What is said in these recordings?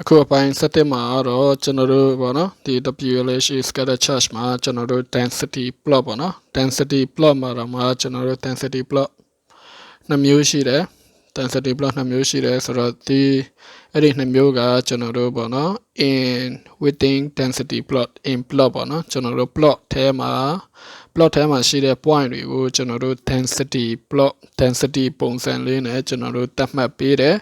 အခုအပိုင်း7မှာတော့ကျွန်တော်တို့ပေါ့နော်ဒီ WLH scatter charge မှာကျွန်တော်တို့ density plot ပေါ့နော် density plot မှာတော့မှာကျွန်တော်တို့ density plot နှစ်မျိုးရှိတယ် density plot နှစ်မျိုးရှိတယ်ဆိုတော့ဒီအဲ့ဒီနှစ်မျိုးကကျွန်တော်တို့ပေါ့နော် in within density plot in plot ပေါ့နော်ကျွန်တော်တို့ plot ထဲမှာ plot ထဲမှာရှိတဲ့ point တွေကိုကျွန်တော်တို့ density plot density ပုံစံလေးနဲ့ကျွန်တော်တို့သတ်မှတ်ပေးတယ်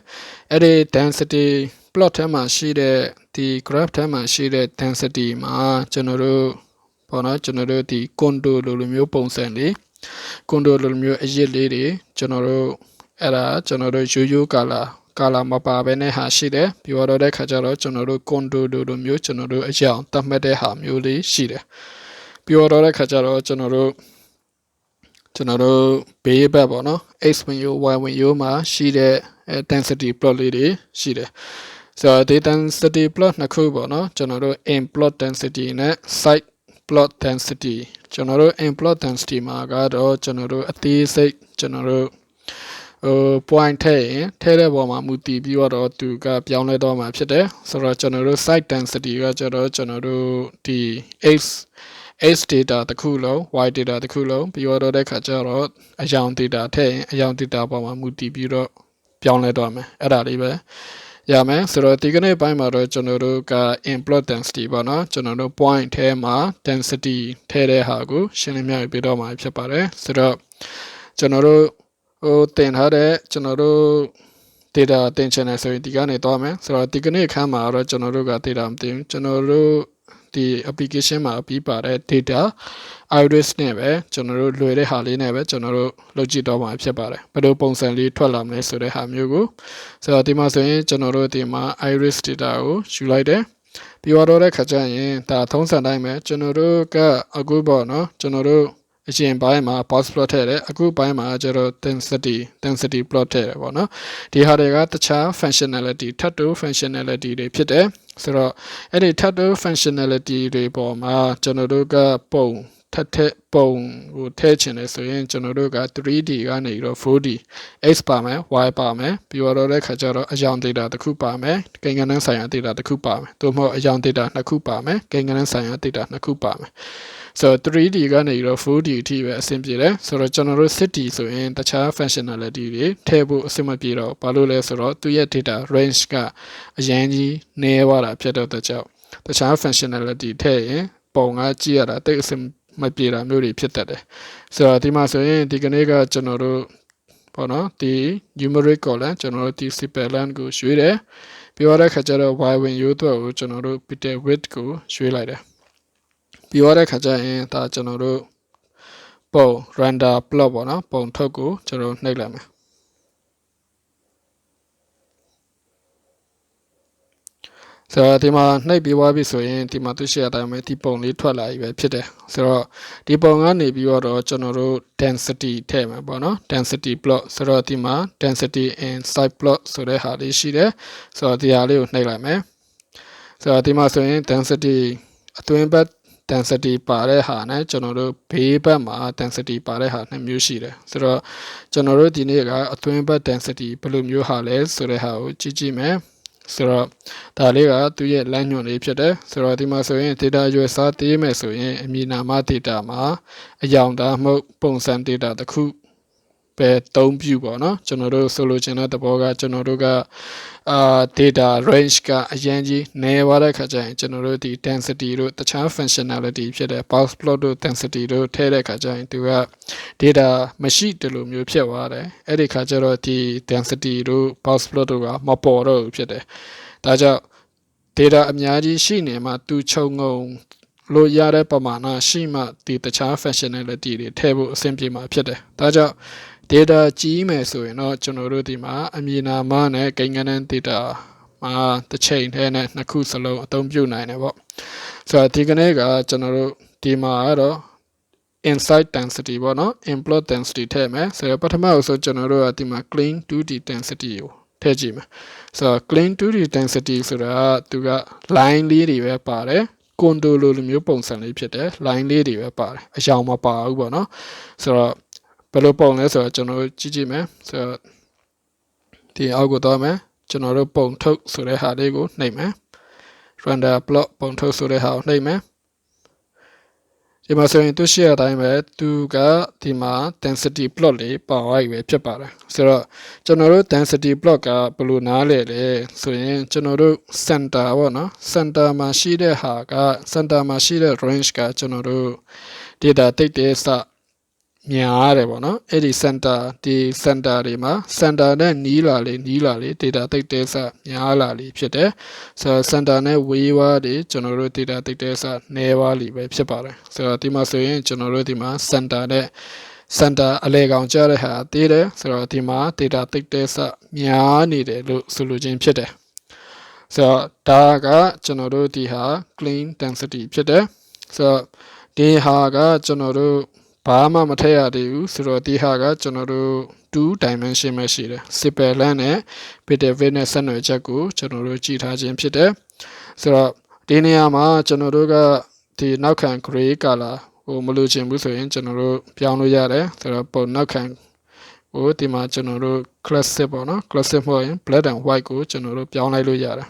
အဲ့ဒီ density plot ထဲမှာရှိတဲ့ဒီ graph ထဲမှာရှိတဲ့ density မှာကျွန်တော်တို့ပေါ့နော်ကျွန်တော်တို့ဒီ condo လိုလိုမျိုးပုံစံလေး condo လိုလိုမျိုးအရစ်လေးတွေကျွန်တော်တို့အဲ့ဒါကျွန်တော်တို့ရိုးရိုးကာလာကာလာမပါဘဲနဲ့ဟာရှိတယ်ပြီးတော့တဲ့ခါကျတော့ကျွန်တော်တို့ condo လိုလိုမျိုးကျွန်တော်တို့အကြောင်းသတ်မှတ်တဲ့ဟာမျိုးလေးရှိတယ်ပြီးတော့တဲ့ခါကျတော့ကျွန်တော်တို့ကျွန်တော်တို့ဘေးဘက်ပေါ့နော် x ဝင် u y ဝင် u မှာရှိတဲ့ density plot လေးတွေရှိတယ် ဆိုတော့ data density plot နှစ်ခုပေါ့နော်ကျွန်တော်တို့ in plot density နဲ့ site plot density ကျွန်တော်တို့ in plot density မှာကတော့ကျွန်တော်တို့အသေးစိတ်ကျွန်တော်တို့ဟို point ထည့်ရင်ထည့်တဲ့ပုံမှာမူတည်ပြီးတော့သူကပြောင်းလဲတော့မှာဖြစ်တယ်ဆိုတော့ကျွန်တော်တို့ site density ကကျတော့ကျွန်တော်တို့ဒီ x x data တစ်ခုလုံး y data တစ်ခုလုံးပြီးတော့တဲ့ခါကျတော့အယောင် data ထည့်ရင်အယောင် data ပေါ်မှာမူတည်ပြီးတော့ပြောင်းလဲတော့မယ်အဲ့ဒါလေးပဲ ရမယ်ဆိုတော့ဒီကနေ့ပိုင်းမှာတော့ကျွန်တော်တို့က input density ပေါ့နော်ကျွန်တော်တို့ point ထဲမှာ density ထည့်တဲ့ဟာကိုရှင်းလင်းပြပြတော့မှာဖြစ်ပါတယ်ဆိုတော့ကျွန်တော်တို့ဟိုတင်ထားတဲ့ကျွန်တော်တို့ data တင်ချင်တယ်ဆိုရင်ဒီကနေသွားမယ်ဆိုတော့ဒီကနေ့အခန်းမှာတော့ကျွန်တော်တို့က data မတင်ဘူးကျွန်တော်တို့ ဒီ application မှာပြီးပါတဲ့ data iris နဲ့ပဲကျွန်တော်တို့လွယ်တဲ့ဟာလေးနဲ့ပဲကျွန်တော်တို့လုပ်ကြည့်တော့မှာဖြစ်ပါတယ်ဘယ်လိုပုံစံလေးထွက်လာမလဲဆိုတဲ့ဟာမျိုးကိုဆိုတော့ဒီမှာဆိုရင်ကျွန်တော်တို့ဒီမှာ iris data ကိုယူလိုက်တယ်ပြီးတော့တဲ့ခါကျရင်ဒါထုံးစံတိုင်းပဲကျွန်တော်တို့ကအခုပေါ့နော်ကျွန်တော်တို့ အရင်ပိုင်းမှာ box plot ထည့်တယ်အခုပိုင်းမှာကျတော့ density density plot ထည့်တယ်ပေါ့နော်ဒီဟာတွေကတခြား functionality ထပ်တူ functionality တွေဖြစ်တယ်ဆိုတော့အဲ့ဒီထပ်တူ functionality တွေပေါ်မှာကျွန်တော်တို့ကပုံထက်ထက်ပုံကိုထည့်ချင်တယ်ဆိုရင်ကျွန်တော်တို့က 3D ကနေပြီးတော့ 4D x ပါမယ် y ပါမယ်ပြီးတော့တဲ့ခါကျတော့အယောင် data တစ်ခုပါမယ်ကိန်းဂဏန်းဆိုင်ရာ data တစ်ခုပါမယ်သို့မဟုတ်အယောင် data နှစ်ခုပါမယ်ကိန်းဂဏန်းဆိုင်ရာ data နှစ်ခုပါမယ် ဆိုတော့ 3D ကနေပြီးတော့ 4D အထိပဲအဆင်ပြေတယ်ဆိုတော့ကျွန်တော်တို့ 6D ဆိုရင်တခြား functionality တွေထည့်ဖို့အဆင်မပြေတော့ဘာလို့လဲဆိုတော့သူရဲ့ data range ကအရင်ကြီးနည်းသွားတာဖြစ်တော့တဲ့ကြောင့်တခြား functionality ထည့်ရင်ပုံကကြည့်ရတာတိတ်အဆင်မပြေတာမျိုးတွေဖြစ်တတ်တယ်ဆိုတော့ဒီမှာဆိုရင်ဒီကနေ့ကကျွန်တော်တို့ပေါ့နော်ဒီ numeric column ကျွန်တော်တို့ဒီ cipellan ကိုရွှေ့တယ်ပြီးတော့ခါကျတော့ y win ရိုးတော့ကိုကျွန်တော်တို့ bit width ကိုရွှေ့လိုက်တယ် ပြီးတော့ခါကျရင်ဒါကျွန်တော်တို့ပုံ render plot ပေါ့နော်ပုံထုတ်ကိုကျွန်တော်နှိပ်လိုက်မယ်ဆိုတော့ဒီမှာနှိပ်ပြီးသွားပြီဆိုရင်ဒီမှာသူရှိရတိုင်းပဲဒီပုံလေးထွက်လာပြီပဲဖြစ်တယ်ဆိုတော့ဒီပုံကနေပြီးတော့ကျွန်တော်တို့ density ထည့်မှာပေါ့နော် density plot ဆိုတော့ဒီမှာ density in site plot ဆိုတဲ့ဟာလေးရှိတယ်ဆိုတော့ဒီဟာလေးကိုနှိပ်လိုက်မယ်ဆိုတော့ဒီမှာဆိုရင် density အတွင်းဘက် density ပါတဲ့ဟာနဲ့ကျွန်တော်တို့ဘေးဘက်မှာ density ပါတဲ့ဟာနှစ်မျိုးရှိတယ်ဆိုတော့ကျွန်တော်တို့ဒီနေ့ကအတွင်းဘက် density ဘယ်လိုမျိုးဟာလဲဆိုတဲ့ဟာကိုကြည့်ကြည့်မယ်ဆိုတော့ဒါလေးကသူ့ရဲ့လမ်းညွှန်လေးဖြစ်တယ်ဆိုတော့ဒီမှာဆိုရင် data ရွယ်စားသေးမယ်ဆိုရင်အမည်နာမ data မှာအယောင်ဒါမှမဟုတ်ပုံစံ data တစ်ခု ပဲသုံးပြုပေါ့နော်ကျွန်တော်တို့ဆိုလိုချင်တဲ့သဘောကကျွန်တော်တို့ကအာ data range ကအရင်ကြီးနည်းသွားတဲ့ခါကျရင်ကျွန်တော်တို့ဒီ density တို့တခြား functionality ဖြစ်တဲ့ box plot တို့ density တို့ထည့်တဲ့ခါကျရင်သူက data မရှိတယ်လို့မျိုးဖြစ်သွားတယ်အဲ့ဒီခါကျတော့ဒီ density တို့ box plot တို့ကမပေါ်တော့ဘူးဖြစ်တယ်ဒါကြောင့် data အများကြီးရှိနေမှသူခြုံငုံလို့ရတဲ့ပမာဏရှိမှဒီတခြား functionality တွေထည့်ဖို့အဆင်ပြေမှာဖြစ်တယ်ဒါကြောင့် data ကြီးမယ်ဆိုရင်တော့ကျွန်တော်တို့ဒီမှာအမည်နာမနဲ့ကိန်းဂဏန်း data မှာတစ်ချိန်တည်းနဲ့နှစ်ခုစလုံးအသုံးပြုနိုင်တယ်ပေါ့ဆိုတော့ဒီကနေ့ကကျွန်တော်တို့ဒီမှာကတော့ inside density ပေါ့နော် input density ထည့်မယ်ဆိုတော့ပထမအဆုံးကျွန်တော်တို့ကဒီမှာ clean 2d density ကိုထည့်ကြည့်မယ်ဆိုတော့ clean 2d density ဆိုတာသူက line လေးတွေပဲပါတယ်ကွန်ဒိုလိုလိုမျိုးပုံစံလေးဖြစ်တယ် line လေးတွေပဲပါတယ်အယောင်မပါဘူးပေါ့နော်ဆိုတော့ ဘယ်လိုပုံလဲဆိုတော့ကျွန်တော်ကြည့်ကြည့်မယ်ဆိုတော့ဒီအောက်ကိုသွားမယ်ကျွန်တော်တို့ပုံထုတ်ဆိုတဲ့ဟာလေးကိုနှိပ်မယ် render plot ပုံထုတ်ဆိုတဲ့ဟာကိုနှိပ်မယ်ဒီမှာဆိုရင်သူရှိတဲ့အတိုင်းပဲသူကဒီမှာ density plot လေးပါသွားပြီပဲဖြစ်ပါတယ်ဆိုတော့ကျွန်တော်တို့ density plot ကဘယ်လိုနားလဲလဲဆိုရင်ကျွန်တော်တို့ center ပေါ့နော် center မှာရှိတဲ့ဟာက center မှာရှိတဲ့ range ကကျွန်တော်တို့ data တိတ်တဲ့စ များရတယ်ပေါ့နော်အဲ့ဒီ center ဒီ center တွေမှာ center နဲ့နီးလာလေနီးလာလေ data တိတ်တဲ့စများလာလေဖြစ်တယ်ဆိုတော့ center နဲ့ဝေးွားတွေကျွန်တော်တို့ data တိတ်တဲ့စနည်းွားလီပဲဖြစ်ပါတယ်ဆိုတော့ဒီမှာဆိုရင်ကျွန်တော်တို့ဒီမှာ center နဲ့ center အလဲကောင်ကြားတဲ့ဟာတည်တယ်ဆိုတော့ဒီမှာ data တိတ်တဲ့စများနေတယ်လို့ဆိုလိုခြင်းဖြစ်တယ်ဆိုတော့ဒါကကျွန်တော်တို့ဒီဟာ clean density ဖြစ်တယ်ဆိုတော့ဒီဟာကကျွန်တော်တို့ ဘာမှမထည့်ရသေးဘူးဆိုတော့ဒီဟာကကျွန်တော်တို့2 dimension ပဲရှိတယ် simple land နဲ့ bit width နဲ့ဆက်နွယ်ချက်ကိုကျွန်တော်တို့ကြည့်ထားခြင်းဖြစ်တယ်ဆိုတော့ဒီနေရာမှာကျွန်တော်တို့ကဒီနောက်ခံ gray color ဟိုမလို့ချင်ဘူးဆိုရင်ကျွန်တော်တို့ပြောင်းလို့ရတယ်ဆိုတော့ပုံနောက်ခံဟိုဒီမှာကျွန်တော်တို့ classic ပေါ့နော် classic မဟုတ်ရင် black and white ကိုကျွန်တော်တို့ပြောင်းလိုက်လို့ရတယ်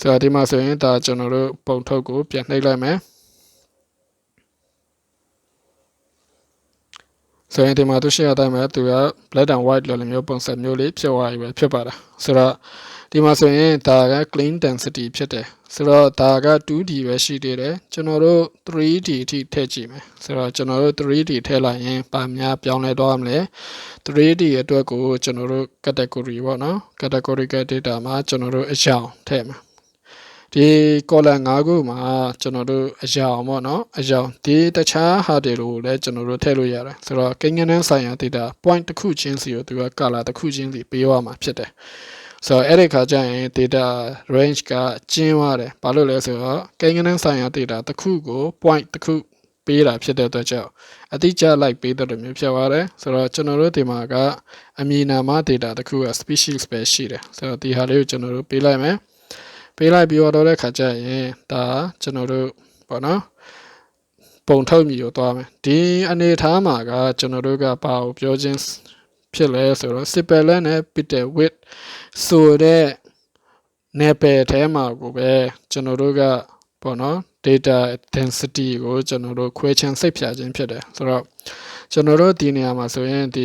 ဆိုတော့ဒီမှာဆိုရင်ဒါကျွန်တော်တို့ပုံထုတ်ကိုပြန်နှိပ်လိုက်မယ် ဆိုရင်ဒီမှာသူရှိရတိုင်းမှာသူက black and white လိုလိုမျိုးပုံစံမျိုးလေးဖြစ်သွားပြီပဲဖြစ်ပါတယ်ဆိုတော့ဒီမှာဆိုရင်ဒါက clean density ဖြစ်တယ်ဆိုတော့ဒါက 2D ပဲရှိသေးတယ်ကျွန်တော်တို့ 3D အထိထည့်ကြည့်မယ်ဆိုတော့ကျွန်တော်တို့ 3D ထည့်လိုက်ရင်ပါများပြောင်းလဲသွားမလဲ 3D အတွက်ကိုကျွန်တော်တို့ category ပေါ့နော် categorical data မှာကျွန်တော်တို့အကြောင်းထည့်မ ယ်ဒီ column 5ခုမှာကျွန်တော်တို့အရာအောင်ပေါ့နော်အရာဒီတခြားဟာတွေကိုလည်းကျွန်တော်တို့ထည့်လို့ရတယ်ဆိုတော့ကိန်းဂဏန်းဆိုင်ရာ data point တစ်ခုချင်းစီကိုသူက color တစ်ခုချင်းစီပေးရမှာဖြစ်တယ်ဆိုတော့အဲ့ဒီခါကျရင် data range ကကျင်းသွားတယ်ဘာလို့လဲဆိုတော့ကိန်းဂဏန်းဆိုင်ရာ data တစ်ခုကို point တစ်ခုပေးတာဖြစ်တဲ့အတွက်ကြောင့်အတိအကျလိုက်ပေးတဲ့မျိုးဖြစ်သွားတယ်ဆိုတော့ကျွန်တော်တို့ဒီမှာကအမည်နာမ data တစ်ခုက species ပဲရှိတယ်ဆိုတော့ဒီဟာလေးကိုကျွန်တော်တို့ပေးလိုက်မယ် ပေးလိုက်ပြီးတော့တဲ့ခါကျရင်ဒါကျွန်တော်တို့ပေါ့နော်ပုံထုတ်မြည်ကိုသွားမယ်ဒီအနေထားမှာကကျွန်တော်တို့ကဘာကိုပြောချင်းဖြစ်လဲဆိုတော့ simple နဲ့ bit width ဆိုတဲ့နယ်ပယ်ထဲမှာကိုပဲကျွန်တော်တို့ကပေါ့နော် data density ကိုကျွန်တော်တို့ခွဲခြမ်းစိတ်ဖြာခြင်းဖြစ်တယ်ဆိုတော့ကျွန်တော်တို့ဒီနေရာမှာဆိုရင်ဒီ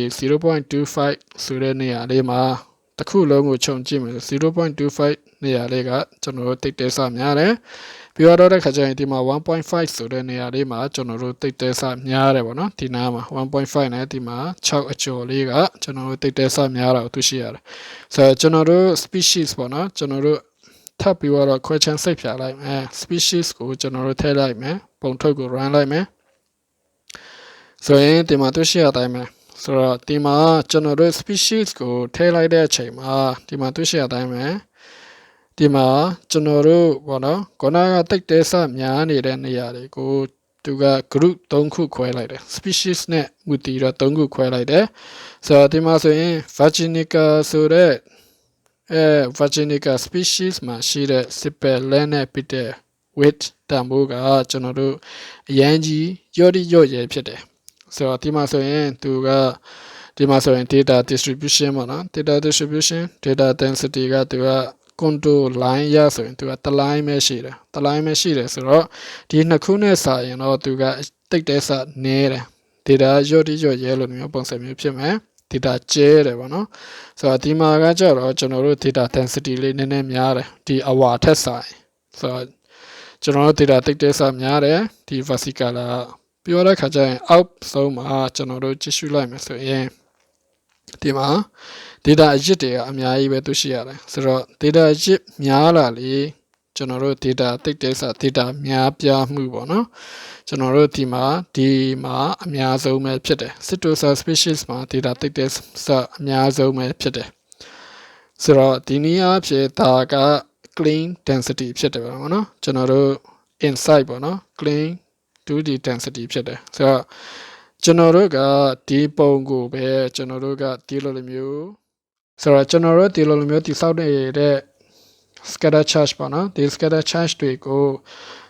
0.25ဆိုတဲ့နေရာလေးမှာတစ်ခုလုံးကိုခြုံကြည့်မယ်0.25 နေရာလေးကကျွန်တော်တို့တိတ်တဲစများတယ်ပြီးတော့တဲ့ခါကျရင်ဒီမှာ1.5ဆိုတဲ့နေရာလေးမှာကျွန်တော်တို့တိတ်တဲစများတယ်ပေါ့နော်ဒီနားမှာ1.5နဲ့ဒီမှာ6အကျော်လေးကကျွန်တော်တို့တိတ်တဲစများတာကိုသိရှိရတယ်ဆိုတော့ကျွန်တော်တို့ species ပေါ့နော်ကျွန်တော်တို့ထပ်ပြီးတော့ question စိတ်ဖြာလိုက်မယ် species ကိုကျွန်တော်တို့ထည့်လိုက်မယ်ပုံထုတ်ကို run လိုက်မယ်ဆိုရင်ဒီမှာသိရှိရတိုင်းမယ်ဆိုတော့ဒီမှာကျွန်တော်တို့ species ကိုထည့်လိုက်တဲ့အချိန်မှာဒီမှာသိရှိရတိုင်းမယ် ဒီမှာကျွန်တော်တို့ဘောနော်ခုနကတိတ်တဲဆများနေတဲ့နေရာတွေကိုသူက group 3ခုခွဲလိုက်တယ် species နဲ့မူတည်တော့3ခုခွဲလိုက်တယ်ဆိုတော့ဒီမှာဆိုရင် virginica ဆိုတဲ့အဲ virginica species မှာရှိတဲ့ simple land နဲ့ bitter weight တန်ဖိုးကကျွန်တော်တို့အရန်ကြီးရော့တိရော့ရဲဖြစ်တယ်ဆိုတော့ဒီမှာဆိုရင်သူကဒီမှာဆိုရင် data distribution ပေါ့နော် data distribution data density ကသူက control line ရဆိုရင်သူကတလိုင်းပဲရှိတယ်တလိုင်းပဲရှိတယ်ဆိုတော့ဒီနှစ်ခုနဲ့စာရင်တော့သူကတိတ်တဲစာနဲတယ် data ရော့တိရော့ရဲလို့မျိုးပုံစံမျိုးဖြစ်မယ် data ကျဲတယ်ပေါ့နော်ဆိုတော့ဒီမှာကကြတော့ကျွန်တော်တို့ data density လေးနည်းနည်းများတယ်ဒီ hour ထက်ဆိုင်ဆိုတော့ကျွန်တော်တို့ data တိတ်တဲစာများတယ်ဒီ versical ပြောတဲ့ခါကျရင်အောက်ဆုံးမှာကျွန်တော်တို့ကြည့်ရှုလိုက်မယ်ဆိုရင်ဒီမှာ data အရစ်တွေကအများကြီးပဲသူရှိရတယ်ဆိုတော့ data အရစ်များလာလေကျွန်တော်တို့ data တိတ်တဲစာ data များပြားမှုပေါ့နော်ကျွန်တော်တို့ဒီမှာဒီမှာအများဆုံးပဲဖြစ်တယ် Cytosa species မှာ data တိတ်တဲစာအများဆုံးပဲဖြစ်တယ်ဆိုတော့ဒီနည်းအားဖြင့်ဒါက clean density ဖြစ်တယ်ပေါ့နော်ကျွန်တော်တို့ insight ပေါ့နော် clean 2D density ဖြစ်တယ်ဆိုတော့ကျွန်တော်တို့ကဒီပုံကိုပဲကျွန်တော်တို့ကဒီလိုလိုမျိုး ဆိုတော့ကျွန်တော်တို့ဒီလိုလိုမျိုးတိစောက်နေတဲ့ scatter charge ပေါ့နော်ဒီ scatter charge တွေကို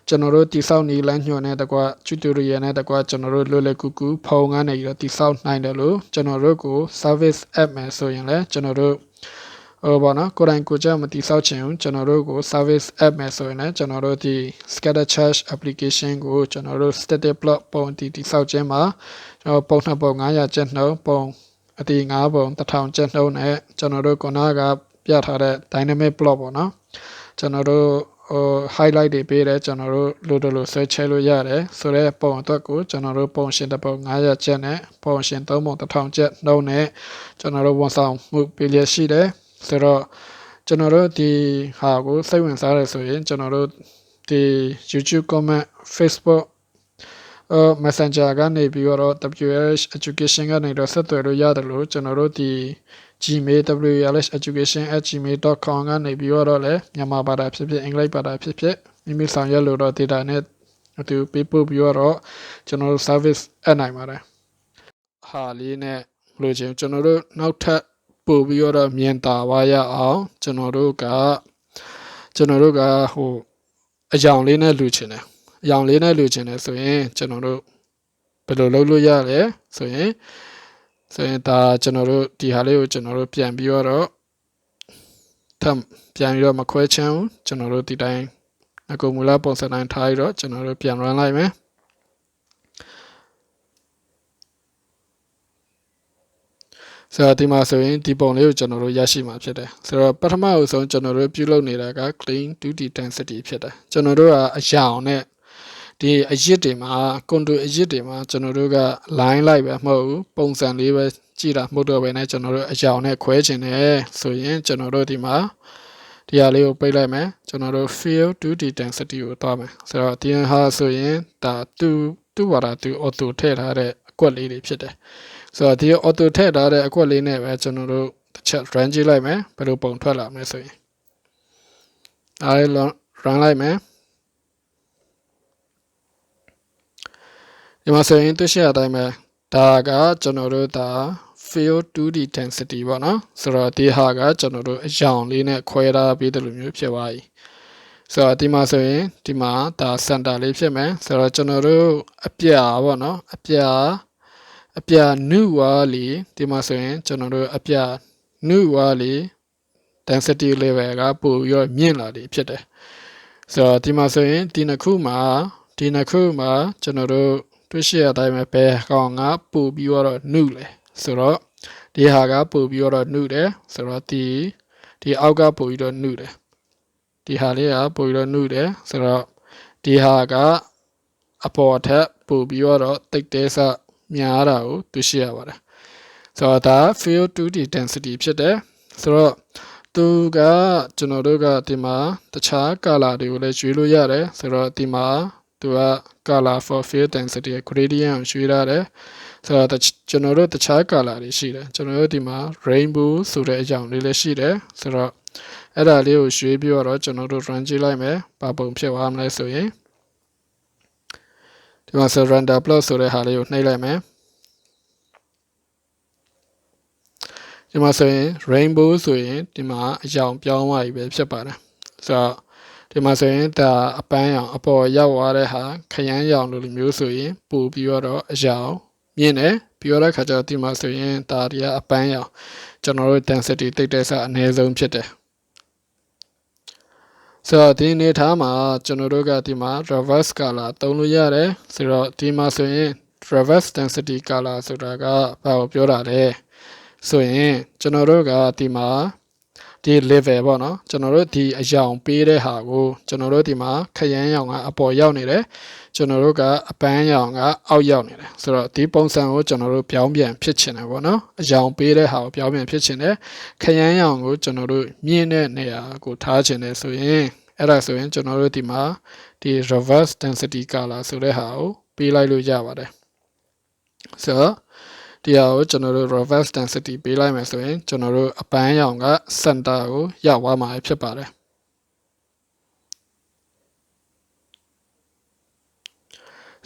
ကျွန်တော်တို့တိစောက်နေလမ်းညွှန်တဲ့တကွ tutorial နဲ့တကွကျွန်တော်တို့လွယ်လွယ်ကူကူဖုံကနေပြီးတော့တိစောက်နိုင်တယ်လို့ကျွန်တော်တို့ကို service app မယ်ဆိုရင်လည်းကျွန်တော်တို့ဟိုပေါ့နော်ကိုယ်တိုင်ကိုယ်ကျမတိဆောက်ချင်ဘူးကျွန်တော်တို့ကို service app မယ်ဆိုရင်လည်းကျွန်တော်တို့ဒီ scatter charge application ကိုကျွန်တော်တို့ static block ပုံတည်တိဆောက်ခြင်းမှာကျွန်တော်ပုံနှစ်ပုံ900ကျပ်နှုန်းပုံ အတီ9ပုံ1000ကျပ်နှုန်းနဲ့ကျွန်တော်တို့ခုနကပြထားတဲ့ dynamic block ပေါ့နော်ကျွန်တော်တို့ဟို highlight တွေပေးတယ်ကျွန်တော်တို့လိုလိုလို search ချလို့ရတယ်ဆိုတော့ပုံအတွက်ကိုကျွန်တော်တို့ပုံရှင်တစ်ပုံ900ကျပ်နဲ့ပုံရှင်3ပုံ1000ကျပ်နှုန်းနဲ့ကျွန်တော်တို့ဝန်ဆောင်မှုပေးရရှိတယ်ဆိုတော့ကျွန်တော်တို့ဒီဟာကိုစိတ်ဝင်စားရဆိုရင်ကျွန်တော်တို့ဒီ YouTube comment Facebook အ Messenger ကနေပြီးတော့ WH Education ကနေတော့ဆက်သွယ်လို့ရတယ်လို့ကျွန်တော်တို့ဒီ Gmail wlseducation@gmail.com ကနေပြီးတော့လည်းမြန်မာဘာသာဖြစ်ဖြစ်အင်္ဂလိပ်ဘာသာဖြစ်ဖြစ်မိမိဆောင်ရွက်လို့တော့ data နဲ့အတူပေးပို့ပြီးတော့ကျွန်တော်တို့ service အနိုင်ပါတယ်ဟာလေးနဲ့လို့ချင်းကျွန်တော်တို့နောက်ထပ်ပို့ပြီးတော့မြင်တာဝါရအောင် ကျွန်တော်တို့ကကျွန်တော်တို့ကဟိုအယောင်လေးနဲ့လူချင်တယ် အယောင်လေးနဲ့လူချင်တယ်ဆိုရင်ကျွန်တော်တို့ဘယ်လိုလုပ်လို့ရလဲဆိုရင်ဆိုရင်ဒါကျွန်တော်တို့ဒီဟာလေးကိုကျွန်တော်တို့ပြန်ပြီးတော့ထပ်ပြန်ပြီးတော့မခွဲချမ်းဘူးကျွန်တော်တို့ဒီတိုင်းအကုန်မူလပုံစံတိုင်းထားပြီးတော့ကျွန်တော်တို့ပြန် run လိုက်မယ်ဆိုတော့ဒီမှာဆိုရင်ဒီပုံလေးကိုကျွန်တော်တို့ရရှိမှာဖြစ်တယ်ဆိုတော့ပထမအဆုံးကျွန်တော်တို့ပြုလုပ်နေတာက clean 2D density ဖြစ်တယ်ကျွန်တော်တို့ကအရာအောင်နဲ့ ဒီအရစ်တွေမှာကွန်တူအရစ်တွေမှာကျွန်တော်တို့က line လိုက်ပဲမဟုတ်ဘူးပုံစံလေးပဲကြည့်တာမဟုတ်တော့ဘဲနဲ့ကျွန်တော်တို့အရာအောင်နဲ့ခွဲချင်တယ်ဆိုရင်ကျွန်တော်တို့ဒီမှာဒီဟာလေးကိုပိတ်လိုက်မယ်ကျွန်တော်တို့ field 2D density ကိုတွားမယ်ဆိုတော့ဒီဟာဆိုရင်ဒါ2 2ဘာသာ2 auto ထည့်ထားတဲ့အကွက်လေးတွေဖြစ်တယ်ဆိုတော့ဒီ auto ထည့်ထားတဲ့အကွက်လေးနဲ့ပဲကျွန်တော်တို့တစ်ချက် run ကြည့်လိုက်မယ်ဘယ်လိုပုံထွက်လာမလဲဆိုရင်အား run လိုက်မယ် ဒီမှာဆိုရင်သိရှိရတိုင်းပဲဒါကကျွန်တော်တို့ဒါ field 2D density ပေါ့နော်ဆိုတော့ဒီဟာကကျွန်တော်တို့အရောင်လေးနဲ့ခွဲထားပေးတယ်လို့မျိုးဖြစ်သွားပြီဆိုတော့ဒီမှာဆိုရင်ဒီမှာဒါ center လေးဖြစ်မယ်ဆိုတော့ကျွန်တော်တို့အပြာပေါ့နော်အပြာအပြာနုဝါလီဒီမှာဆိုရင်ကျွန်တော်တို့အပြာနုဝါလီ density level ကပိုပြီးတော့မြင့်လာတယ်ဖြစ်တယ်ဆိုတော့ဒီမှာဆိုရင်ဒီနှစ်ခုမှာဒီနှစ်ခုမှာကျွန်တော်တို့ တွေ့ရှိရတဲ့အတိုင်းပဲဘယ်ကောင်ကပို့ပြီးတော့နှုလဲဆိုတော့ဒီဟာကပို့ပြီးတော့နှုတယ်ဆိုတော့ဒီဒီအောက်ကပို့ပြီးတော့နှုတယ်ဒီဟာလေးကပို့ပြီးတော့နှုတယ်ဆိုတော့ဒီဟာကအပေါ်ထက်ပို့ပြီးတော့တိတ်တဲဆများတာကိုတွေ့ရှိရပါတယ်ဆိုတော့ဒါ field 2D density ဖြစ်တယ်ဆိုတော့သူကကျွန်တော်တို့ကဒီမှာတခြား color တွေကိုလည်းရွေးလို့ရတယ်ဆိုတော့ဒီမှာသူက color for field density gradient ကိုရွှေ့ရတယ်ဆိုတော့ကျွန်တော်တို့တခြား color တွေရှိတယ်ကျွန်တော်တို့ဒီမှာ rainbow ဆိုတဲ့အကြောင်းလေးလည်းရှိတယ်ဆိုတော့အဲ့ဒါလေးကိုရွှေ့ပြီးတော့ကျွန်တော်တို့ run ကြည့်လိုက်မယ်ဘာပုံဖြစ်သွားမလဲဆိုရင်ဒီမှာ surrender plus ဆိုတဲ့ဟာလေးကိုနှိပ်လိုက်မယ်ဒီမှာဆိုရင် rainbow ဆိုရင်ဒီမှာအကြောင်ပြောင်းသွားပြီပဲဖြစ်ပါတယ်ဆိုတော့ ဒီမှာဆိုရင်ဒါအပန်းရောင်အပေါ်ရောက်သွားတဲ့ဟာခရမ်းရောင်လိုမျိုးဆိုရင်ပို့ပြီးတော့အရောင်မြင့်တယ်ပြီးတော့ခါကျတော့ဒီမှာဆိုရင်ဒါဒီကအပန်းရောင်ကျွန်တော်တို့ density တိတ်တဲ့ဆအနည်းဆုံးဖြစ်တယ်ဆိုတော့ဒီနေထားမှာကျွန်တော်တို့ကဒီမှာ reverse color သုံးလို့ရတယ်ဆိုတော့ဒီမှာဆိုရင် reverse density color ဆိုတာကဘာကိုပြောတာလဲဆိုရင်ကျွန်တော်တို့ကဒီမှာ ဒီ level ပေါ့နော်ကျွန်တော်တို့ဒီအယောင်ပေးတဲ့ဟာကိုကျွန်တော်တို့ဒီမှာခရမ်းရောင်ကအပေါ်ရောက်နေတယ်ကျွန်တော်တို့ကအပန်းရောင်ကအောက်ရောက်နေတယ်ဆိုတော့ဒီပုံစံကိုကျွန်တော်တို့ပြောင်းပြန်ဖြစ်ချင်တယ်ပေါ့နော်အယောင်ပေးတဲ့ဟာကိုပြောင်းပြန်ဖြစ်ချင်တယ်ခရမ်းရောင်ကိုကျွန်တော်တို့မြင့်တဲ့နေရာကိုထားချင်တယ်ဆိုရင်အဲ့ဒါဆိုရင်ကျွန်တော်တို့ဒီမှာဒီ reverse density color ဆိုတဲ့ဟာကိုပေးလိုက်လို့ရပါတယ်ဆိုတော့ ဒီဟာကိုကျွန်တော်တို့ reverse density ပေးလိုက်မယ်ဆိုရင်ကျွန်တော်တို့အပန်းရောင်က center ကိုရောက်သွားမှာဖြစ်ပါတယ်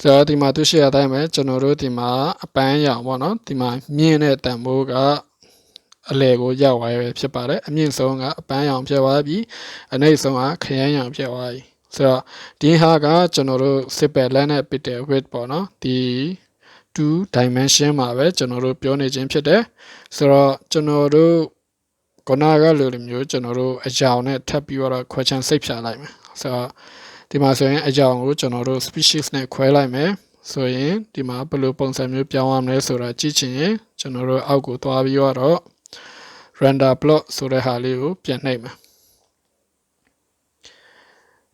ဆိုတော့ဒီမှာသူရှိရတိုင်းပဲကျွန်တော်တို့ဒီမှာအပန်းရောင်ပေါ့နော်ဒီမှာမြင့်တဲ့တန်ဖိုးကအလဲကိုရောက်သွားရဖြစ်ပါတယ်အမြင့်ဆုံးကအပန်းရောင်ဖြစ်သွားပြီးအနိမ့်ဆုံးကခရမ်းရောင်ဖြစ်သွားပြီဆိုတော့ဒီဟာကကျွန်တော်တို့ simple length နဲ့ bit width ပေါ့နော်ဒီ 2 dimension မှာပဲကျွန်တော်တို့ပြောနေခြင်းဖြစ်တယ်ဆိုတော့ကျွန်တော်တို့ခုနကလိုလိုမျိုးကျွန်တော်တို့အကြောင်းနဲ့ထပ်ပြီးတော့ခွဲချမ်းစိတ်ဖြာလိုက်မယ်ဆိုတော့ဒီမှာဆိုရင်အကြောင်းကိုကျွန်တော်တို့ species နဲ့ခွဲလိုက်မယ်ဆိုရင်ဒီမှာဘယ်လိုပုံစံမျိုးပြောင်းရမလဲဆိုတာကြည့်ချင်ရင်ကျွန်တော်တို့အောက်ကိုသွားပြီးတော့ render plot ဆိုတဲ့ဟာလေးကိုပြန်နှိပ်မယ်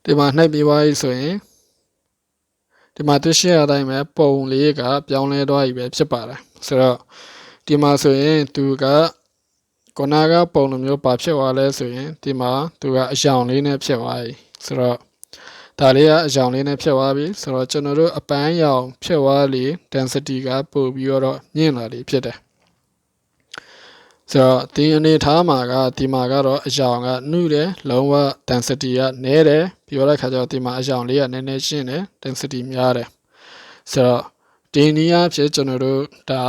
ဒီမှာနှိပ်ပြီးသွားပြီဆိုရင် ဒီမှာတွေ့ရှိရတိုင်းပဲပုံလေးကပြောင်းလဲသွားပြီပဲဖြစ်ပါတယ်ဆိုတော့ဒီမှာဆိုရင်သူကခုနကပုံလိုမျိုးပါဖြစ်သွားလဲဆိုရင်ဒီမှာသူကအယောင်လေးနဲ့ဖြစ်သွားပြီဆိုတော့ဒါလေးကအယောင်လေးနဲ့ဖြစ်သွားပြီဆိုတော့ကျွန်တော်တို့အပန်းရောင်ဖြစ်သွားလေ density ကပို့ပြီးတော့မြင့်လာလေဖြစ်တယ် ဆိုတော့ဒီအနေထားမှာကဒီမှာကတော့အယောင်ကနှုတယ်လုံးဝ density ကနည်းတယ်ပြောတဲ့ခါကျတော့ဒီမှာအယောင်လေးကနည်းနည်းရှင်းတယ် density များတယ်ဆိုတော့ဒီနည်းအားဖြင့်ကျွန်တော်တို့ဒါ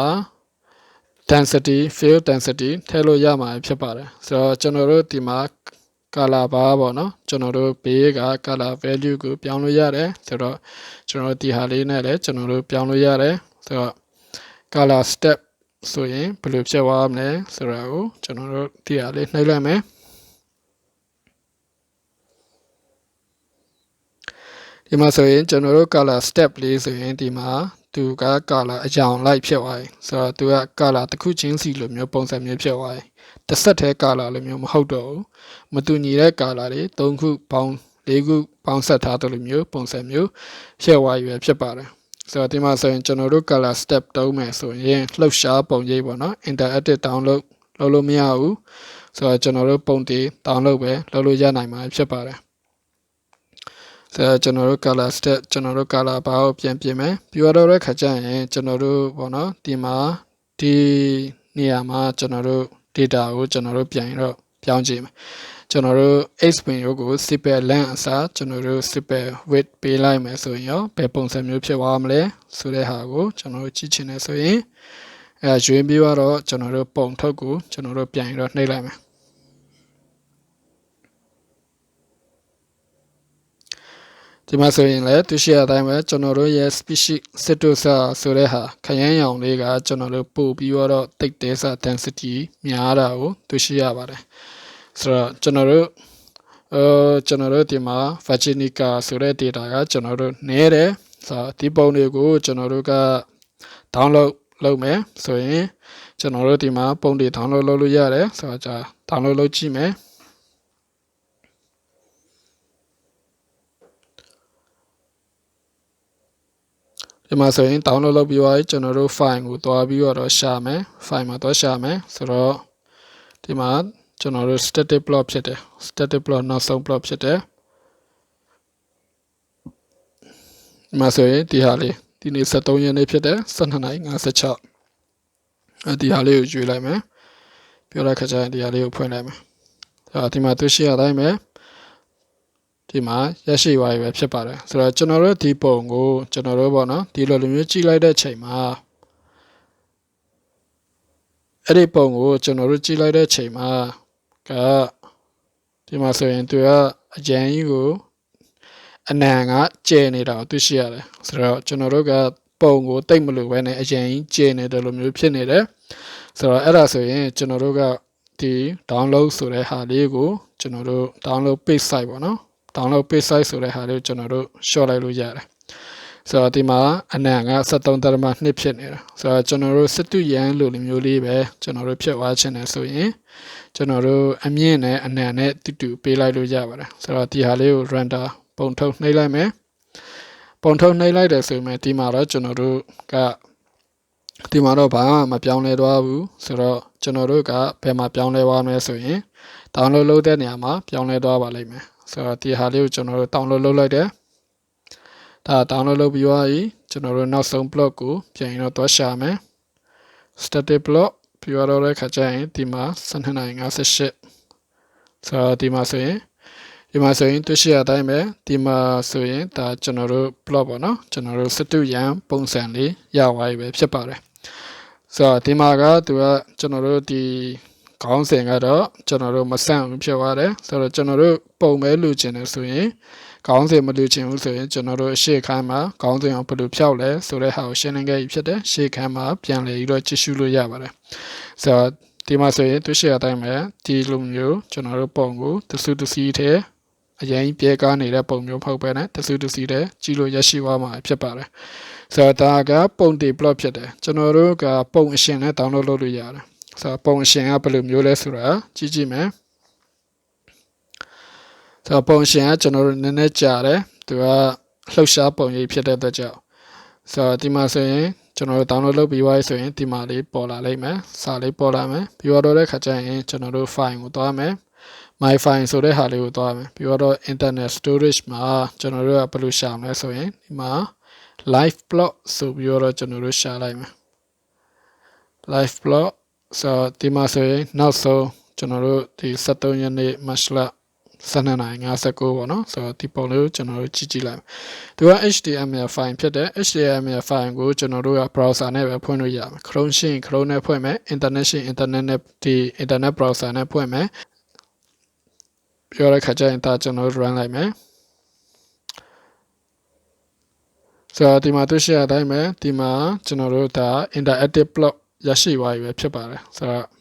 density field density ထည့်လို့ရမှာဖြစ်ပါတယ်ဆိုတော့ကျွန်တော်တို့ဒီမှာ color bar ပေါ့နော်ကျွန်တော်တို့ဘေးက color value ကိုပြောင်းလို့ရတယ်ဆိုတော့ကျွန်တော်ဒီဟာလေးနဲ့လည်းကျွန်တော်တို့ပြောင်းလို့ရတယ်ဆိုတော့ color step ဆိုရင်ဘယ်လိုဖြစ်သွားမလဲဆိုတာကိုကျွန်တော်တို့ဒီဟာလေးနှိပ်လိုက်မယ်ဒီမှာဆိုရင်ကျွန်တော်တို့ color step လေးဆိုရင်ဒီမှာသူက color အကြောင်လိုက်ဖြစ်သွားပြီဆိုတော့သူက color တစ်ခုချင်းစီလိုမျိုးပုံစံမျိုးဖြစ်သွားပြီတစ်ဆက်တည်း color လိုမျိုးမဟုတ်တော့ဘူးမတူညီတဲ့ color တွေ၃ခုပေါင်း၄ခုပေါင်းဆက်ထားတဲ့လိုမျိုးပုံစံမျိုးဖြစ်သွားပြီဖြစ်ပါတယ် ဆိုတော့ဒီမှာဆိုရင်ကျွန်တော်တို့ color step တုံးမယ်ဆိုရင်လှုပ်ရှားပုံရိပ်ပေါ့နော် interactive download လုပ်လို့မရဘူးဆိုတော့ကျွန်တော်တို့ပုံတည် download ပဲလုပ်လို့ရနိုင်မှာဖြစ်ပါတယ်ဆိုတော့ကျွန်တော်တို့ color step ကျွန်တော်တို့ color ဘာကိုပြန်ပြင်မယ်ပြီးတော့တဲ့ခါကျရင်ကျွန်တော်တို့ပေါ့နော်ဒီမှာဒီနေရာမှာကျွန်တော်တို့ data ကိုကျွန်တော်တို့ပြန်တော့ပြောင်းကြည့်မယ် ကျွန်တော်တို့ x pin ရုပ်ကို super length အစားကျွန်တော်တို့ super width ပေးလိုက်မယ်ဆိုရင်ရောဘယ်ပုံစံမျိုးဖြစ်သွားမလဲဆိုတဲ့ဟာကိုကျွန်တော်တို့ကြည့်ချင်တယ်ဆိုရင်အဲရွေးပြီးတော့ကျွန်တော်တို့ပုံထုတ်ကိုကျွန်တော်တို့ပြန်ရတော့နှိပ်လိုက်မယ်ဒီမှာဆိုရင်လည်းသူရှိတဲ့အတိုင်းပဲကျွန်တော်တို့ရဲ့ species cytosa ဆိုတဲ့ဟာခရမ်းရောင်လေးကကျွန်တော်တို့ပို့ပြီးတော့တိတ်တဲစာ density များတာကိုသူရှိရပါတယ် ဆိုတော့ကျွန်တော်တို့အဲကျွန်တော်တို့ဒီမှာ Virginica ဆိုတဲ့ data ကကျွန်တော်တို့နည်းတယ်ဆိုတော့ဒီပုံတွေကိုကျွန်တော်တို့က download လုပ်မယ်ဆိုရင်ကျွန်တော်တို့ဒီမှာပုံတွေ download လုပ်လို့ရတယ်ဆိုတော့じゃ download လုပ်ကြည့်မယ်ဒီမှာဆိုရင် download လုပ်ပြီးသွားပြီကျွန်တော်တို့ file ကိုတွားပြီးတော့ရှာမယ် file မှာတွားရှာမယ်ဆိုတော့ဒီမှာ ကျွန်တော်တို့ static plot ဖြစ်တယ် static plot နောက်ဆုံး plot ဖြစ်တယ်ဒီမှာဆိုရင်ဒီဟာလေးဒီနေ့73ရက်နေ့ဖြစ်တယ်12:56အဲဒီဟာလေးကိုရွေးလိုက်မယ်ပြောလိုက်ခါကျရင်ဒီဟာလေးကိုဖွင့်လိုက်မယ်အဲဒီမှာသူရှိရတိုင်းပဲဒီမှာရရှိသွားပြီပဲဖြစ်ပါတယ်ဆိုတော့ကျွန်တော်တို့ဒီပုံကိုကျွန်တော်တို့ပေါ့နော်ဒီလိုလိုမျိုးကြည့်လိုက်တဲ့ချိန်မှာအဲ့ဒီပုံကိုကျွန်တော်တို့ကြည့်လိုက်တဲ့ချိန်မှာ ကဒီမှာဆိုရင်သူကအကြံကြီးကိုအနံကကျဲနေတာကိုတွေ့ရှိရတယ်ဆိုတော့ကျွန်တော်တို့ကပုံကိုတိတ်မလို့ပဲနဲ့အရင်ကြီးကျဲနေတယ်လို့မျိုးဖြစ်နေတယ်ဆိုတော့အဲ့ဒါဆိုရင်ကျွန်တော်တို့ကဒီ download ဆိုတဲ့ဟာလေးကိုကျွန်တော်တို့ download page site ပေါ့နော် download page site ဆိုတဲ့ဟာလေးကိုကျွန်တော်တို့ short လိုက်လို့ရတယ် ဆိုတော့ဒီမှာအနံက73.2ဖြစ်နေတာဆိုတော့ကျွန်တော်တို့စစ်တူရန်လိုလိုမျိုးလေးပဲကျွန်တော်တို့ဖြတ်သွားခြင်းနဲ့ဆိုရင်ကျွန်တော်တို့အမြင့်နဲ့အနံနဲ့တူတူပေးလိုက်လို့ရပါတယ်ဆိုတော့ဒီဟာလေးကို render ပုံထုတ်နှိပ်လိုက်မယ်ပုံထုတ်နှိပ်လိုက်တယ်ဆိုရင်ဒီမှာတော့ကျွန်တော်တို့ကဒီမှာတော့ဘာမှမပြောင်းလဲသွားဘူးဆိုတော့ကျွန်တော်တို့ကဘယ်မှာပြောင်းလဲသွားမလဲဆိုရင် download လုပ်တဲ့နေရာမှာပြောင်းလဲသွားပါလိမ့်မယ်ဆိုတော့ဒီဟာလေးကိုကျွန်တော်တို့ download လုပ်လိုက်တယ် ဒါ download လုပ်ပြီးသွားပြီကျွန်တော်တို့နောက်ဆုံး block ကိုပြန်ရင်တော့သွားရှာမယ် static block ပြီးတော့တဲ့ခါကျရင်ဒီမှာ12.58ဆိုတော့ဒီမှာဆိုရင်ဒီမှာဆိုရင်တွေ့ရှိရတိုင်းပဲဒီမှာဆိုရင်ဒါကျွန်တော်တို့ plot ပေါ့နော်ကျွန်တော်တို့စတုရန်ပုံစံလေးရသွားပြီပဲဖြစ်ပါတယ်ဆိုတော့ဒီမှာကသူကကျွန်တော်တို့ဒီခေါင်းစဉ်ကတော့ကျွန်တော်တို့မဆန့်ဘူးဖြစ်သွားတယ်ဆိုတော့ကျွန်တော်တို့ပုံပဲလူချင်တယ်ဆိုရင် ခေါင်းစဉ်မလူချင်ဘူးဆိုရင်ကျွန်တော်တို့ရှေ့ခန်းမှာခေါင်းစဉ်အောင်ဘယ်လိုဖြောက်လဲဆိုတဲ့ဟာကိုရှင်းလင်းခဲ့ပြီဖြစ်တယ်ရှေ့ခန်းမှာပြန်လည်ပြီးတော့ကြည့်ရှုလို့ရပါတယ်ဆိုတော့ဒီမှာဆိုရင်သူရှိရတိုင်းပဲဒီလိုမျိုးကျွန်တော်တို့ပုံကိုတစုတစည်းထဲအရင်ပြဲကားနေတဲ့ပုံမျိုးမဟုတ်ပဲနဲ့တစုတစည်းထဲကြည့်လို့ရရှိသွားမှာဖြစ်ပါတယ်ဆိုတော့ဒါကပုံတီ plot ဖြစ်တယ်ကျွန်တော်တို့ကပုံအရှင်နဲ့ download လုပ်လို့ရတယ်ဆိုတော့ပုံအရှင်ကဘယ်လိုမျိုးလဲဆိုတာကြည့်ကြည့်မယ် ဆိုတော့ပုံရှင်ကကျွန်တော်တို့နည်းနည်းကြာတယ်သူကလှုပ်ရှားပုံရိပ်ဖြစ်တဲ့အတွက်ကြောင့်ဆိုတော့ဒီမှာဆိုရင်ကျွန်တော်တို့ download လုပ်ပြီးသွားပြီဆိုရင်ဒီမှာလေးပေါ်လာလိမ့်မယ်စာလေးပေါ်လာမယ်ပြီးတော့တဲ့ခါကျရင်ကျွန်တော်တို့ file ကိုသွားမယ် my file ဆိုတဲ့ဟာလေးကိုသွားမယ်ပြီးတော့ internet storage မှာကျွန်တော်တို့ကဘယ်လိုရှာမလဲဆိုရင်ဒီမှာ live plot ဆိုပြီးတော့ကျွန်တော်တို့ရှာလိုက်မယ် live plot ဆိုဒီမှာဆိုရင်နောက်ဆုံးကျွန်တော်တို့ဒီ73ရက်နေ့မတ်လ 12နိုင်59ပေါ့နော်ဆိုတော့ဒီပုံလေးကိုကျွန်တော်တို့ကြည့်ကြည့်လိုက်သူက HTML file ဖြစ်တဲ့ HTML file ကိုကျွန်တော်တို့က browser နဲ့ပဲဖွင့်လို့ရမယ် Chrome ရှိရင် Chrome နဲ့ဖွင့်မယ် internet ရှိရင် internet နဲ့ဒီ internet browser နဲ့ဖွင့်မယ်ပြောရတဲ့ခါကျရင်ဒါကျွန်တော်တို့ run လိုက်မယ်ဆိုတော့ဒီမှာတွေ့ရှိရတဲ့အတိုင်းပဲဒီမှာကျွန်တော်တို့ဒါ interactive block ရရှိသွားပြီပဲဖြစ်ပါတယ်ဆိုတော့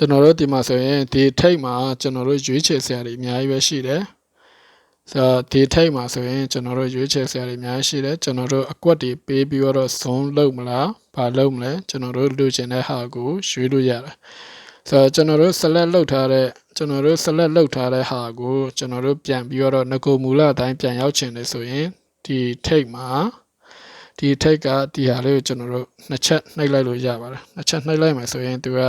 ကျွန်တော်တို့ဒီမှာဆိုရင်ဒီထိတ်မှာကျွန်တော်တို့ရွေးချယ်စရာတွေအများကြီးပဲရှိတယ်ဆိုတော့ဒီထိတ်မှာဆိုရင်ကျွန်တော်တို့ရွေးချယ်စရာတွေအများကြီးရှိတယ်ကျွန်တော်တို့အကွက်တွေပေးပြီးတော့ zone လုပ်မလားဘာလုပ်မလဲကျွန်တော်တို့လိုချင်တဲ့ဟာကိုရွေးလို့ရတယ်ဆိုတော့ကျွန်တော်တို့ select လုပ်ထားတဲ့ကျွန်တော်တို့ select လုပ်ထားတဲ့ဟာကိုကျွန်တော်တို့ပြန်ပြီးတော့ငကိုမူလအတိုင်းပြန်ရောက်ချင်တယ်ဆိုရင်ဒီထိတ်မှာဒီထိတ်ကဒီဟာလေးကိုကျွန်တော်တို့နှစ်ချက်နှိပ်လိုက်လို့ရပါတယ်နှစ်ချက်နှိပ်လိုက်မှဆိုရင်သူက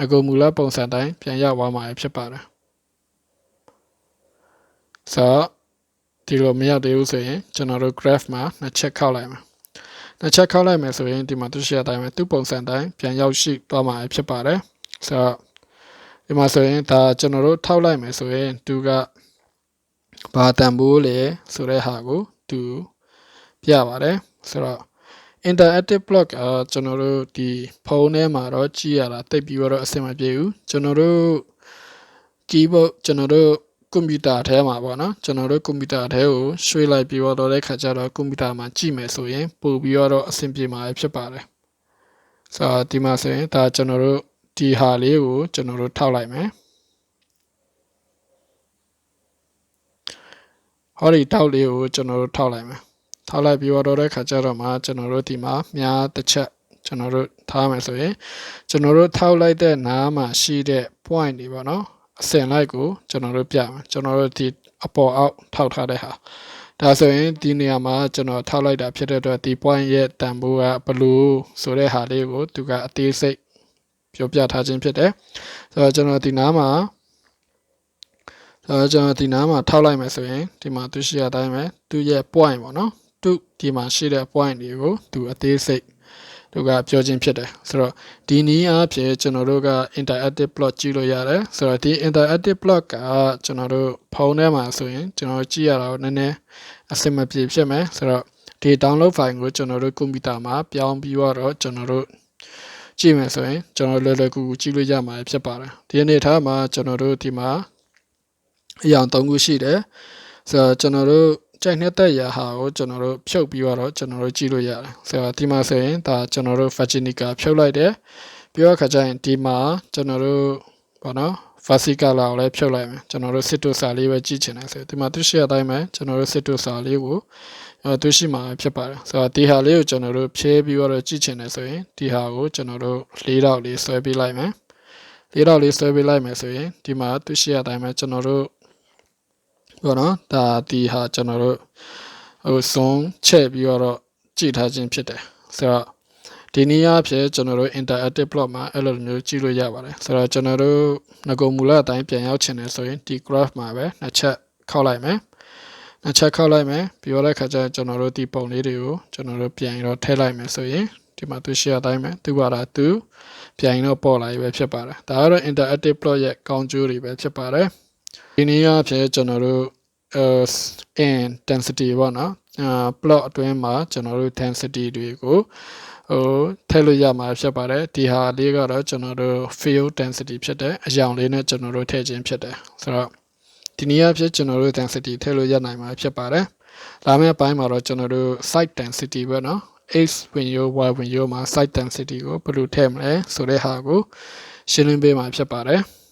အကူမူလပုံစံတိုင်းပြန်ရောက်သွားမှာဖြစ်ပါတယ်ဆိုတော့ဒီလိုမရောက်သေးဘူးဆိုရင်ကျွန်တော်တို့ graph မှာနှစ်ချက်ခောက်လိုက်မှာနှစ်ချက်ခောက်လိုက်မယ်ဆိုရင်ဒီမှာသူရှိတဲ့အတိုင်းပဲသူ့ပုံစံတိုင်းပြန်ရောက်ရှိသွားမှာဖြစ်ပါတယ်ဆိုတော့ဒီမှာဆိုရင်ဒါကျွန်တော်တို့ထောက်လိုက်မယ်ဆိုရင်သူကဘာတန်ဖိုးလဲဆိုတဲ့ဟာကိုသူပြပါတယ်ဆိုတော့ interactive block အာကျွန်တော်တို့ဒီဖုန်းထဲမှာတော့ကြည့်ရတာတိတ်ပြီးတော့အဆင်မပြေဘူးကျွန်တော်တို့ keyboard ကျွန်တော်တို့ကွန်ပျူတာထဲမှာပေါ့နော်ကျွန်တော်တို့ကွန်ပျူတာထဲကိုရွှေ့လိုက်ပြီးတော့တဲ့ခါကျတော့ကွန်ပျူတာမှာကြည့်မယ်ဆိုရင်ပို့ပြီးတော့အဆင်ပြေမှာဖြစ်ပါတယ်ဆိုတော့ဒီမှာဆိုရင်ဒါကျွန်တော်တို့ဒီဟာလေးကိုကျွန်တော်တို့ထောက်လိုက်မယ်ဟောဒီတောက်လေးကိုကျွန်တော်တို့ထောက်လိုက်မယ် ထောက်လိုက်ပြီးတော့တဲ့ခါကျတော့မှကျွန်တော်တို့ဒီမှာမြားတစ်ချက်ကျွန်တော်တို့ထားမယ်ဆိုရင်ကျွန်တော်တို့ထောက်လိုက်တဲ့နားမှာရှိတဲ့ point တွေပေါ့နော်အစင်လိုက်ကိုကျွန်တော်တို့ပြမယ်ကျွန်တော်တို့ဒီအပေါ်အောက်ထောက်ထားတဲ့ဟာဒါဆိုရင်ဒီနေရာမှာကျွန်တော်ထောက်လိုက်တာဖြစ်တဲ့အတွက်ဒီ point ရဲ့တန်ဖိုးကဘလို့ဆိုတဲ့ဟာလေးကိုသူကအသေးစိတ်ပြောပြထားခြင်းဖြစ်တယ်ဆိုတော့ကျွန်တော်ဒီနားမှာဆိုတော့ကျွန်တော်ဒီနားမှာထောက်လိုက်မယ်ဆိုရင်ဒီမှာသူရှိရတိုင်းပဲသူရဲ့ point ပေါ့နော် သူဒီမှာရှိတဲ့ point တွေကိုသူအသေးစိတ်သူကပြောခြင်းဖြစ်တယ်ဆိုတော့ဒီနည်းအားဖြင့်ကျွန်တော်တို့က interactive plot ကြည့်လို့ရတယ်ဆိုတော့ဒီ interactive plot ကကျွန်တော်တို့ဖုန်းထဲမှာဆိုရင်ကျွန်တော်ကြည့်ရတာနည်းနည်းအဆင်မပြေဖြစ်မယ်ဆိုတော့ဒီ download file ကိုကျွန်တော်တို့ကွန်ပျူတာမှာပြောင်းပြီးတော့ကျွန်တော်တို့ကြည့်မယ်ဆိုရင်ကျွန်တော်လွယ်လွယ်ကူကူကြည့်လို့ရမှာဖြစ်ပါတယ်ဒီအနေထားမှာကျွန်တော်တို့ဒီမှာအရာ၃ခုရှိတယ်ဆိုတော့ကျွန်တော်တို့ ကြိုက်နေတဲ့ရာဟာကိုကျွန်တော်တို့ဖြုတ်ပြီးတော့ကျွန်တော်တို့ကြည့်လို့ရတယ်ဆိုတော့ဒီမှာဆိုရင်ဒါကျွန်တော်တို့ Vaginica ဖြုတ်လိုက်တယ်ပြီးတော့ခါကျရင်ဒီမှာကျွန်တော်တို့ဘာနော် Vasica လာကိုလည်းဖြုတ်လိုက်မယ်ကျွန်တော်တို့စစ်တုစာလေးပဲကြည့်ချင်တယ်ဆိုဒီမှာသူရှိရတိုင်းပဲကျွန်တော်တို့စစ်တုစာလေးကိုအဲသူရှိမှာဖြစ်ပါတယ်ဆိုတော့ဒီဟာလေးကိုကျွန်တော်တို့ဖြဲပြီးတော့ကြည့်ချင်တယ်ဆိုရင်ဒီဟာကိုကျွန်တော်တို့၄တော့လေးဆွဲပေးလိုက်မယ်၄တော့လေးဆွဲပေးလိုက်မယ်ဆိုရင်ဒီမှာသူရှိရတိုင်းပဲကျွန်တော်တို့ ပေါ့နော်ဒါဒီဟာကျွန်တော်တို့ဟိုစုံချက်ပြီးတော့ကြည့်ထားခြင်းဖြစ်တယ်ဆိုတော့ဒီနည်းအားဖြင့်ကျွန်တော်တို့ interactive plot မှာအဲ့လိုမျိုးကြည့်လို့ရပါတယ်ဆိုတော့ကျွန်တော်တို့ငကုံမူလအတိုင်းပြန်ရောက်ချင်တယ်ဆိုရင်ဒီ graph မှာပဲနှစ်ချက်ခောက်လိုက်မယ်နှစ်ချက်ခောက်လိုက်မယ်ပြီးတော့ခါကျကျွန်တော်တို့ဒီပုံလေးတွေကိုကျွန်တော်တို့ပြန်ရောထည့်လိုက်မယ်ဆိုရင်ဒီမှာသူရှေ့အတိုင်းပဲသူကတာသူပြန်တော့ပေါ်လာပြီပဲဖြစ်ပါတယ်ဒါကတော့ interactive plot ရဲ့ကောင်းကျိုးတွေပဲဖြစ်ပါတယ်ဒီနည်းအားဖြင့်ကျွန်တော်တို့ in density ပေါ့နော်အာ plot အတွင်းမှာကျွန်တော်တို့ density တွေကိုဟိုထည့်လို့ရမှာဖြစ်ပါတယ်ဒီဟာလေးကတော့ကျွန်တော်တို့ field density ဖြစ်တယ်အယောင်လေးနဲ့ကျွန်တော်တို့ထည့်ခြင်းဖြစ်တယ်ဆိုတော့ ဒီနည်းအားဖြင့်ကျွန်တော်တို့ density ထည့်လို့ရနိုင်မှာဖြစ်ပါတယ်လာမယ့်အပိုင်းမှာတော့ကျွန်တော်တို့ site density ပဲเนาะ x ဝင်ရိုး y ဝင်ရိုးမှာ site density ကိုဘယ်လိုထည့်မလဲဆိုတဲ့ဟာကိုရှင်းလင်းပေးမှာဖြစ်ပါတယ်။